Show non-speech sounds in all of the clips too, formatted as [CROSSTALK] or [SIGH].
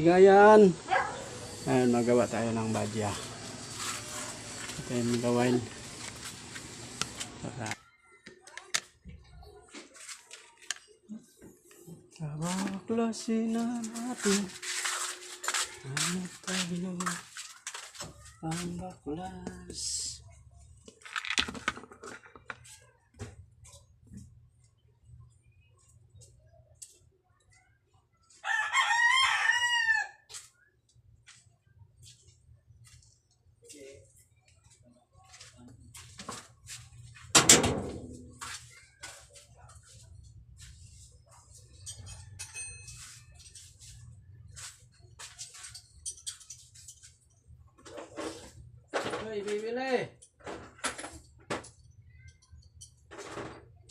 kabigayan. Ayan, magawa tayo ng badya. Ito yung gawin. Para. Kabaklasin na natin. Ano tayo? Ang baklas. Hoy, bibili.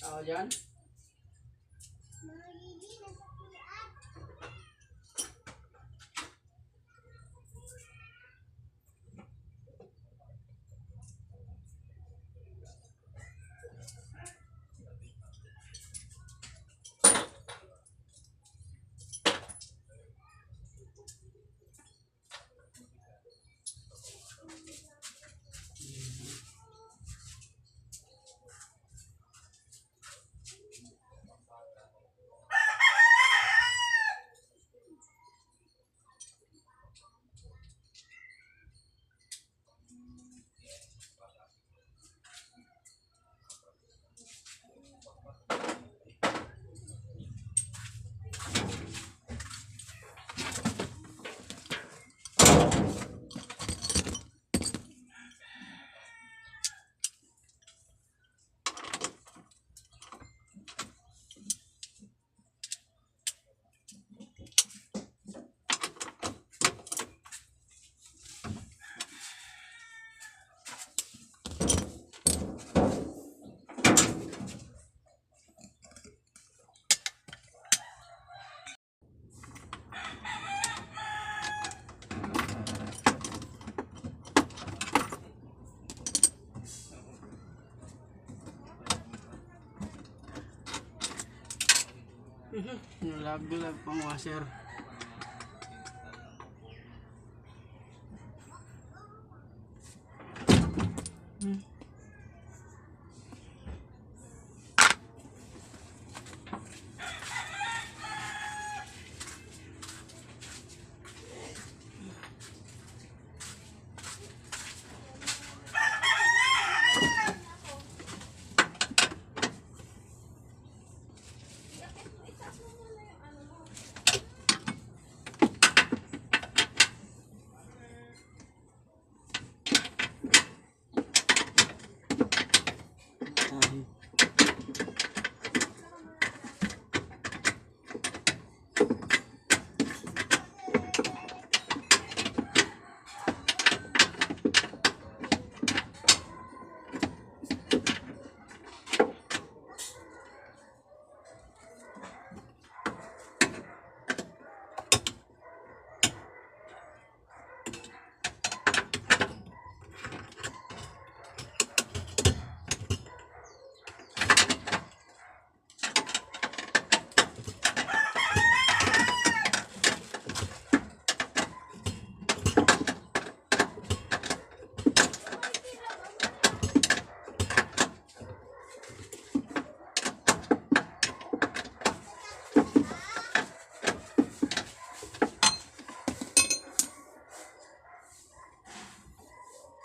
Ako dyan? Lag-lag pang washer. Hmm. Tayo.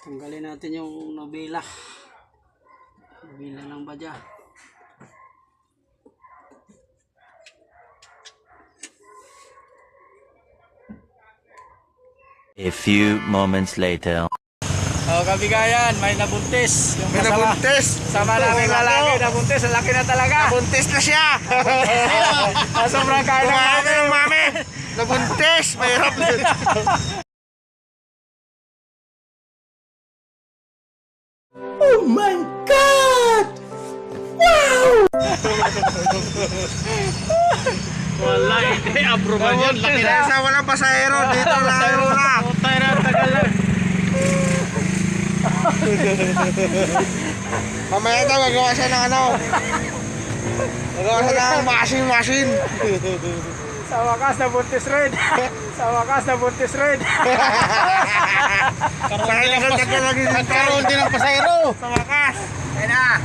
Tanggalin natin yung nobela. Nobela ng badya. A few moments later. Oh, kabigayan, may nabuntis. Yung May kasama, nabuntis. sama namin lalaki, nabuntis. Laki na talaga. Nabuntis na siya. Sobrang kaya Umami, namin. umami. Nabuntis. Mahirap [LAUGHS] din. Wala, hindi. Approval yan. Laki Dahil sa walang pasahero, dito lang na. Putay na, tagal na. Mamaya daw gagawa siya ng ano. Gagawa siya ng machine machine. [LAUGHS] [LAUGHS] Sa wakas na buntis rin. Sa wakas na buntis rin. Sakay na ganda ka lagi dito. Nagkaroon din pasayro. Sa wakas. Ayun na.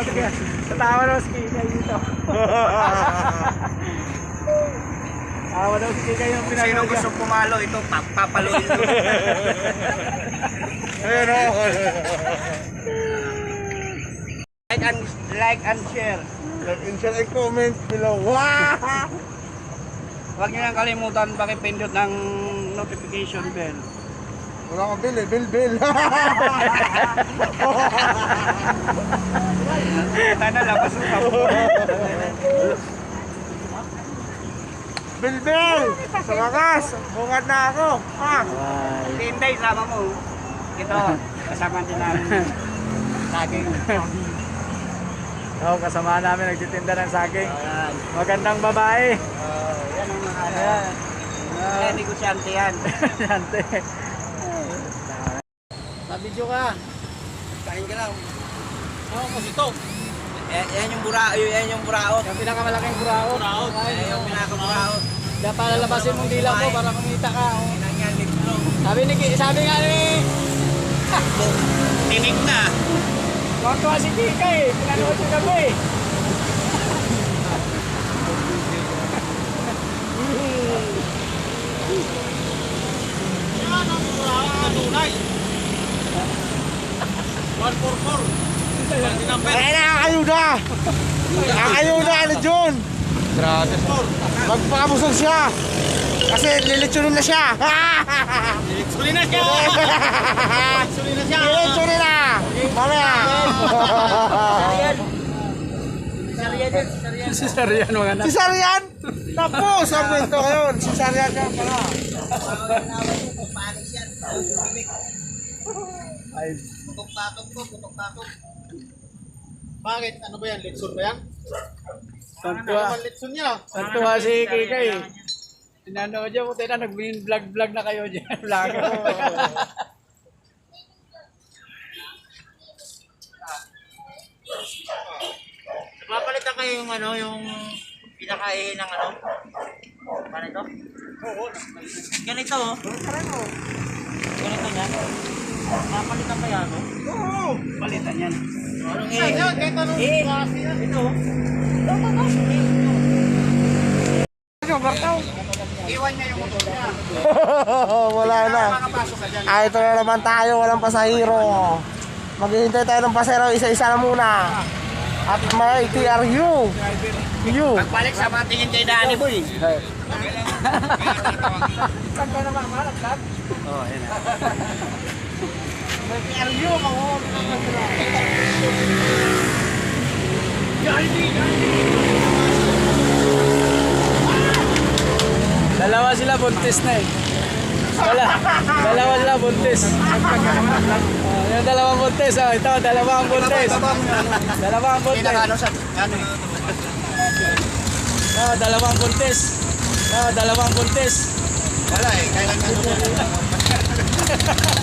Nabuntis rin. Tatawa daw si Kikay dito. [LAUGHS] Tawa daw si Kikay yung Sino pinanood gusto pumalo ito, papaluin mo. [LAUGHS] Ayun o. like and like and share. Like and share and comment below. Wow! Huwag niyo nang kalimutan pakipindot ng notification bell. Wala akong bill eh. Bill, bill. Sana labas ang kapo. bill, bill. Sa wakas. Bungad na ako. Ah. Tinday, sama mo. Ito, kasama din namin. Saging. Oo, kasama namin nagtitinda ng saging. Magandang babae. yan ang mga ano. Ayan. Kaya negosyante yan. [LAUGHS] Yante. Nabidyo ka. Kain ka lang. Oo, kasi ito. Eh, yan yung burao, yan yung buraot. Yung pinakamalaking buraot. Buraot. Yan yung pinakaburaot. Kaya para labasin mong dila mo para kumita ka. oh. Yan. Sabi ni sabi nga ni Tinig na. Ko si Kika eh. Pinanood ko gabi. Kaya na ang ayuda. Ang ayuda ni Jun. Grabe. Magpakabusog siya. Kasi lilitsunin na siya. Suli na siya! Suli na siya! Lilitsunin na. Mamaya. Si Sarian mga anak. Si Sarian. Tapos. Sabi ito ngayon. Si Sarian ka pala. Ay, Putok-patok po, putok-patok. Bakit? Ano ba yan? Litsun ba yan? santua. litsun niya? Santua si Kika eh. Pinanood niya, puti na nag-vlog-vlog na kayo dyan. [LAUGHS] Vlog. Mapalitan kayo yung ano, yung pinakain ng ano? Paano ito? Ganito oh. Ganito niya. Mapalitan kaya ano? Palitan yan. Anong eh? Kahit anong Eh, klase [LAUGHS] yan. ito. Iwan niya yung motor niya. Wala na. Ah, ito na naman tayo. Walang pasahero. Maghihintay tayo ng pasahero. Isa-isa na muna. At may TRU. You. Pagbalik sa mga tingin kay Danny Boy. [LAUGHS] [LAUGHS] Saan ka naman mahalap, Dad? Oo, yan na. May TRU. Mahuhuli ng pasahero. Dalawa sila buntis na eh. Wala. Dalawa sila buntis. Oh, yung dalawang buntis. Oh, ito, dalawang buntis. Dalawang buntis. Pinakano sa ano? Oh, dalawang buntis. Oh, dalawang buntis. Wala eh, kailan ka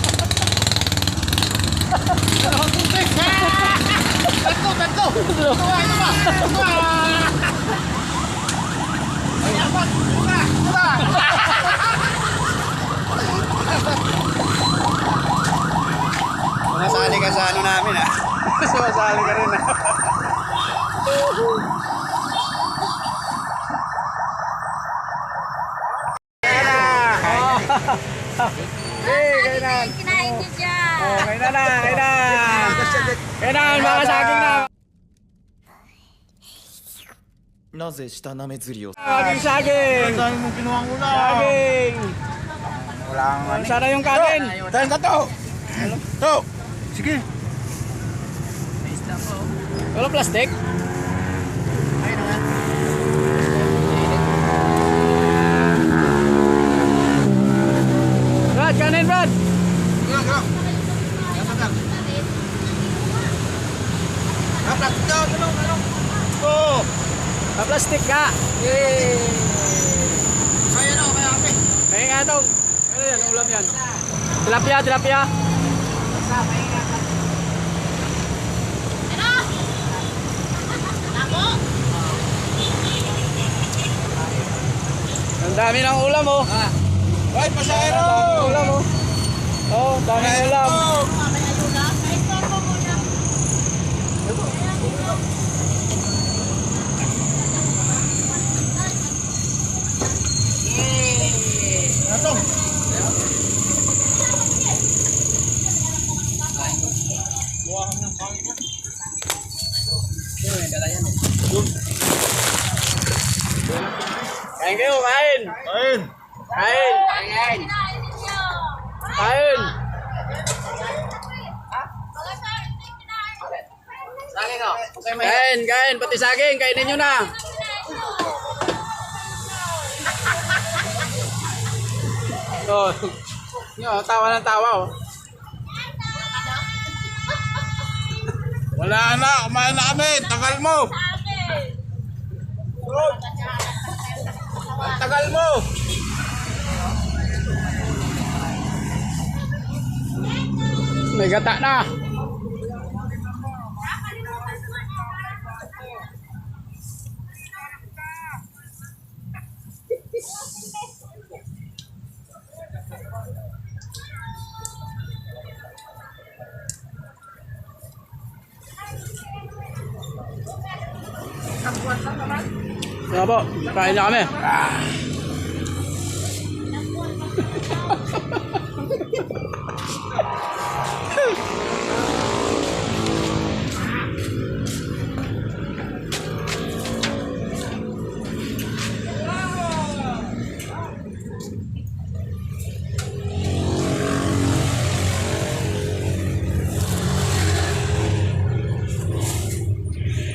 [LAUGHS] Nasali ka sa ano namin ah. [LAUGHS] Sumasali ka rin ah. [LAUGHS] Hey, kainan. Kinain niyo dyan. Oh, kainan na, kainan. Kainan, mga saging na. なぜ下なめ釣りを Saging, saging. Dami mong kinuha ko na. Saging. Wala Sana yung kanin. Tayo ka to. To. Sige. Wala plastic? Dapat daw, tulong, tulong. To. Pa-plastic ka. Yay! Kaya na, kaya ate. Kaya nga itong, ano yan, ulam yan. Tilapia, tilapia. Ang dami ng ulam oh. Ay, pasahero! Ang dami ng ulam oh. Oh, dami ng ulam. Kain kayo, kain. Ayun. Kain. Kain. Kain, kain, pati saging, kainin nyo na. Oh, nyo, tawa ng tawa oh. Wala na, kumain na kami. Tagal mo. Tagal mo. May gata na. Ano po, kain na kami. [LAUGHS]